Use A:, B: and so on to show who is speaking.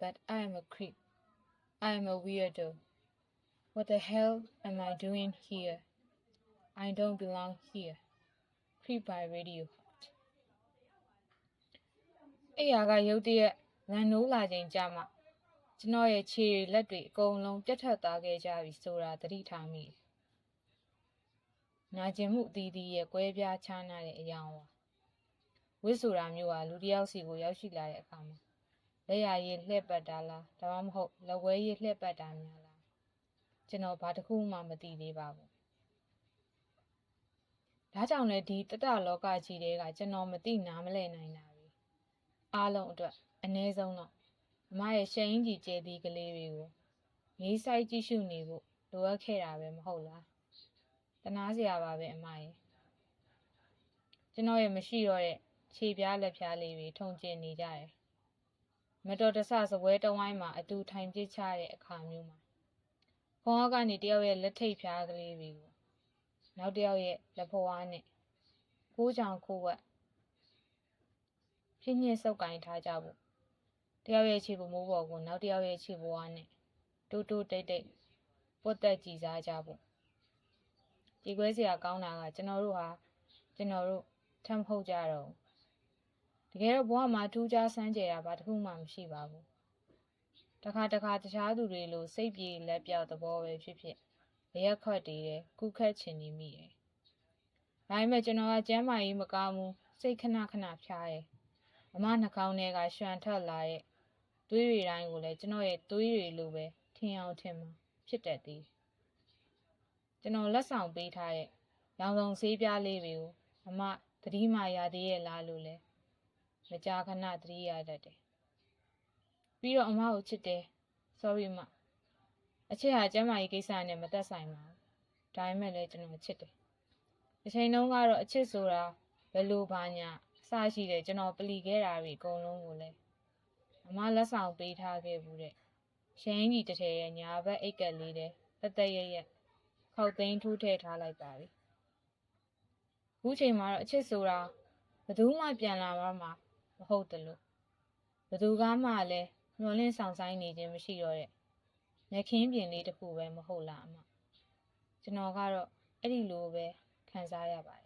A: but I am a creep. I am a weirdo. What the hell am I doing here? I don't belong here. Creep by Radio Hot. အဲ့ရကရုတ်တရက်လန်နိုးလာချိန်ကြာမှကျွန်တော်ရဲ့ခြေတွေလက်တွေအကုန်လုံးပြတ်ထက်သွားခဲ့ကြပြီဆိုတာသတိထားမိတယ်။နာကျင်မှုအသီးသီးရဲ့ကွဲပြားခြားနာတဲ့အယောင်ပါ။ ဝစ်ဆိုတာမျိုးဟာလူတစ်ယောက်စီကိုရောက်ရှိလာတဲ့အခါမှာလက်ရည်လှည့်ပတ်တာလားဒါမှမဟုတ်လက်ဝဲရည်လှည့်ပတ်တာများလားကျွန်တော်ဘာတစ်ခုမှမသိသေးပါဘူး။ဒါကြောင့်လည်းဒီတတလောကကြီးတွေကကျွန်တော်မသိနားမလဲနိုင်တာပဲ။အားလုံးအတွက်အ ਨੇ ဆုံးတော့အမရဲ့ရှရင်ကြီးကျဲသီးကလေးတွေကိုရေးဆိုင်ကြည့်ရှုနေဖို့လိုအပ်ခဲ့တာပဲမဟုတ်လား။တနာစရာပါပဲအမရဲ့။ကျွန်တော်ရဲ့မရှိတော့တဲ့ ခြေပြားလက်ပြားလေးတွေထုံကျင်နေကြတယ်။မတော်တဆစပွဲတဝိုင်းမှာအတူထိုင်ပြစ်ချတဲ့အခါမျိုးမှာခေါင်းအောက်ကနေတယောက်ရဲ့လက်ထိပ်ဖြားကလေးတွေကိုနောက်တစ်ယောက်ရဲ့လက်ဖွားနဲ့ကိုးချောင်ခိုးဝက်ပြင်းညစ်စုပ်ကင်ထားကြဖို့တယောက်ရဲ့ခြေပမိုးပေါ်ကိုနောက်တစ်ယောက်ရဲ့ခြေဘဝနဲ့တိုးတိုးတိတ်တိတ်ပုတ်တက်ကြည်စားကြဖို့ဒီကွဲစရာကောင်းတာကကျွန်တော်တို့ဟာကျွန်တော်တို့ထမ်းဖို့ကြတော့တ ကယ်တော့ဘဝမှာထူးခြားဆန်းကျယ်တာဘာတစ်ခုမှမရှိပါဘူးတခါတခါတခြားသူတွေလိုစိတ်ပြေလက်ပြောက်သဘောပဲဖြစ်ဖြစ်ရက်ခွက်တည်တယ်ကုခက်ချင်နေမိတယ်ဒါပေမဲ့ကျွန်တော်ကကျမ်းမာရေးမကောင်းဘူးစိတ်ခဏခဏဖျားတယ်အမနှာခေါင်းထဲကရွှန်ထွက်လာတဲ့သွေးတွေတိုင်းကိုလည်းကျွန်တော်ရဲ့သွေးတွေလိုပဲထင်အောင်ထင်မှာဖြစ်တတ်သည်ကျွန်တော်လက်ဆောင်ပေးထားတဲ့ရောင်စုံဆေးပြားလေးတွေကိုအမသတိမှရသေးရဲ့လားလို့လဲ မကြာခဏသတိရတတ်တယ်ပြီးတော့အမကိုချစ်တယ် sorry မအချစ်ဟာကျမ်းမာရေးကိစ္စနဲ့မသက်ဆိုင်ပါဘူးဒါပေမဲ့လည်းကျွန်တော်ချစ်တယ်အချိန်တုန်းကတော့အချစ်ဆိုတာဘယ်လိုဘာညာအစရှိတယ်ကျွန်တော်ပလီခဲ့တာတွေအကုန်လုံးကိုလည်းအမလက်ဆောင်ပေးထားခဲ့ဘူးတဲ့ရှင်းကြီးတစ်ထည်ရဲ့ညာဘက်အိတ်ကက်လေးတဲ့တက်တက်ရရက်ခောက်သိမ်းထိုးထည့်ထားလိုက်ပါပြီအခုချိန်မှာတော့အချစ်ဆိုတာဘယ်သူမှပြန်လာမှမ ဟုတ်တယ်လို့ဘယ်သူကမှလည်းမျောလင့်ဆောင်ဆိုင်နေခြင်းမရှိတော့တဲ့မြခင်းပြင်လေးတစ်ခုပဲမဟုတ်လားအမကျွန်တော်ကတော့အဲ့ဒီလိုပဲခံစားရပါတယ်